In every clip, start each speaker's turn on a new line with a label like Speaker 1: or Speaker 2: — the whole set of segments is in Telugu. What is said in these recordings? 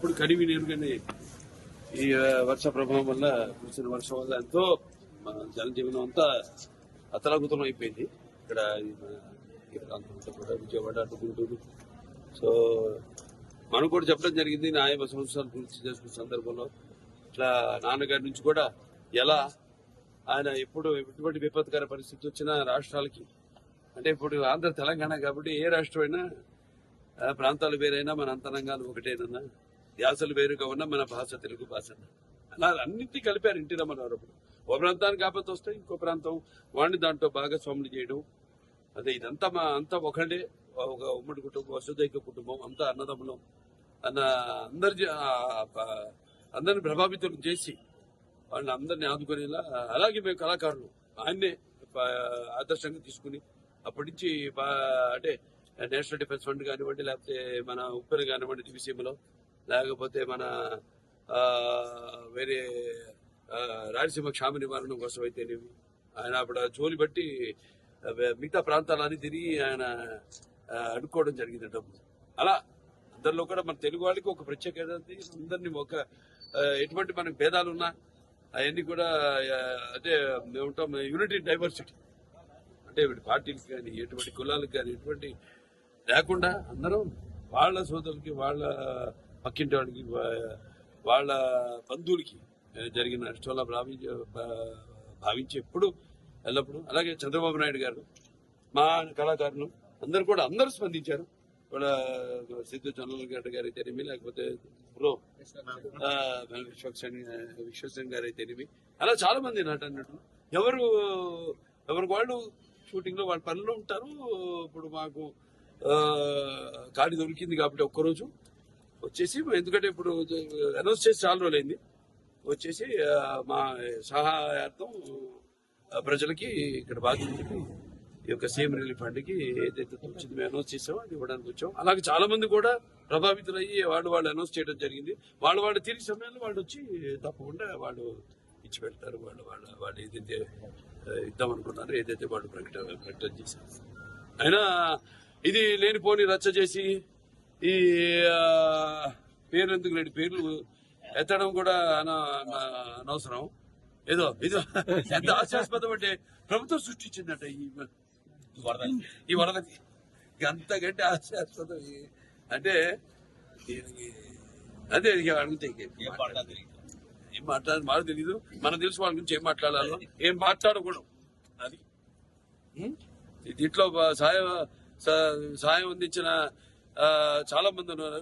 Speaker 1: ఎప్పుడు కడివి కానీ ఈ వర్ష ప్రభావం వల్ల కురిసిన వర్షం వల్ల ఎంతో మన జనజీవనం అంతా అతలాకుతలం అయిపోయింది. ఇక్కడ ఈ కూడా విజయవాడ అటు గుంటూరు. సో మనం కూడా చెప్పడం జరిగింది నా యాభై సంవత్సరాలు పూర్తి చేసుకున్న సందర్భంలో. ఇట్లా నాన్నగారి నుంచి కూడా ఎలా ఆయన ఎప్పుడు ఎటువంటి విపత్కర పరిస్థితి వచ్చినా రాష్ట్రాలకి అంటే ఇప్పుడు ఆంధ్ర తెలంగాణ కాబట్టి ఏ రాష్ట్రం అయినా ప్రాంతాలు వేరైనా మన అంతరంగాలు ఒకటేనన్నా. యాసలు వేరుగా ఉన్న మన భాష తెలుగు భాష. అలా అన్నింటినీ కలిపారు ఇంటి రమ్మన్నారు ఓ ప్రాంతానికి ఆపత్తి వస్తే ఇంకో ప్రాంతం. వాడిని దాంట్లో భాగస్వాములు చేయడం. అదే ఇదంతా మా అంతా ఒకటే ఒక ఉమ్మడి కుటుంబం వసుదైక కుటుంబం అంతా అన్నదమ్ములం. అన్న అందరి అందరిని ప్రభావితం చేసి వాళ్ళని అందరిని ఆదుకునేలా అలాగే మేము కళాకారులు. ఆయన్నే ఆదర్శంగా తీసుకుని అప్పటి నుంచి అంటే నేషనల్ డిఫెన్స్ ఫండ్ కానివ్వండి లేకపోతే మన ఉప్పెన కానివ్వండి డివిసీఎంలో లేకపోతే మన వేరే రాయలసీమ క్షామ నివారణ కోసం అయితేనేమి ఆయన అప్పుడు జోలి బట్టి మిగతా ప్రాంతాలన్నీ తిరిగి ఆయన అడుక్కోవడం జరిగింది డబ్బు అలా అందరిలో కూడా మన తెలుగు వాళ్ళకి ఒక ప్రత్యేకత ఉంది. అందరినీ ఒక ఎటువంటి మనకు భేదాలు ఉన్నా అవన్నీ కూడా అదే మేము ఉంటాం యూనిటీ డైవర్సిటీ అంటే వీటి పార్టీలకు కానీ ఎటువంటి కులాలకు కానీ ఎటువంటి లేకుండా అందరం వాళ్ళ సోదరులకి వాళ్ళ పక్కింటి వాడికి వాళ్ళ బంధువులకి జరిగిన నష్టంలా భావించే భా- భావించి ఎప్పుడు ఎల్లప్పుడు అలాగే చంద్రబాబు నాయుడు గారు మా కళాకారులు అందరు కూడా అందరూ స్పందించారు. వాళ్ళ సిద్ధు చంద్రబాబు గారు అయితేనేమి లేకపోతే బ్రో ఆ, విశ్వక్సేన్ విశ్వసేన్ గారు అయితేనేమి అలా చాలా మంది నట అన్నట్టు ఎవరు ఎవరికి వాళ్ళు షూటింగ్లో వాళ్ళ పనిలో ఉంటారు. ఇప్పుడు మాకు కాడి దొరికింది కాబట్టి ఒక్కరోజు. వచ్చేసి ఎందుకంటే ఇప్పుడు అనౌన్స్ చేసి చాలా రోజులైంది. వచ్చేసి మా సహాయార్థం ప్రజలకి ఇక్కడ బాధితులకి ఈ యొక్క సీఎం రిలీఫ్ ఫండ్కి ఏదైతే వచ్చింది మేము అనౌన్స్ చేసామో అది ఇవ్వడానికి వచ్చాం అలాగే చాలా మంది కూడా ప్రభావితులయ్యి వాళ్ళు వాళ్ళు అనౌన్స్ చేయడం జరిగింది. వాళ్ళు వాళ్ళు తిరిగి సమయంలో వాళ్ళు వచ్చి తప్పకుండా వాళ్ళు ఇచ్చి పెడతారు. వాళ్ళు వాళ్ళు వాళ్ళు ఏదైతే ఇద్దాం అనుకున్నారో ఏదైతే వాళ్ళు ప్రకటన ప్రకటన చేశారు. అయినా ఇది లేనిపోని రచ్చ చేసి ఈ ఆ, పేర్లు ఎందుకు లేని పేర్లు ఎత్తడం కూడా అన- అన- అనవసరం. ఏదో ఏదో ఎంత హాస్యాస్పదం అంటే ప్రభుత్వం సృష్టించిందట ఈ ఈ వరదకి. అంతకంటే ఈ- అంటే దీనికి అదే అడిగితే ఏం మాట్లాడాలి మాకు తెలీదు. మనం తెలుసు వాళ్ళ గురించి ఏం మాట్లాడాలో. ఏం మాట్లాడకూడదు. అది. దీంట్లో సాయం సాయం అందించిన చాలా మంది ఉన్నారు.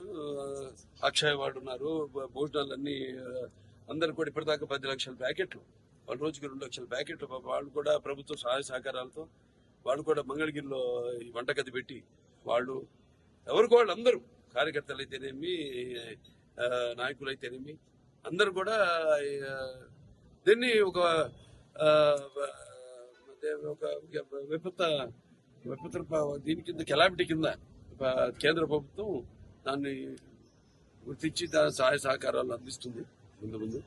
Speaker 1: అక్షయ అక్షయ్ వాడు ఉన్నారు. భోజనాలు భోజనాలన్నీ అందరు కూడా ఇప్పటిదాకా పది లక్షల ప్యాకెట్లు. వాళ్ళ రోజుకి రెండు లక్షల ప్యాకెట్లు. వాళ్ళు కూడా ప్రభుత్వ సహాయ సహకారాలతో వాళ్ళు కూడా మంగళగిరిలో ఈ వంటగది పెట్టి వాళ్ళు ఎవరికి వాళ్ళు అందరూ కార్యకర్తలు అయితేనేమి నాయకులు అయితేనేమి అందరూ కూడా దీన్ని ఒక ఒక విపత్త విపత్ర దీని కింద కెలామిటీ కింద కేంద్ర ప్రభుత్వం దాన్ని గుర్తించి దాని సహాయ సహకారాలు అందిస్తుంది ముందు ముందు.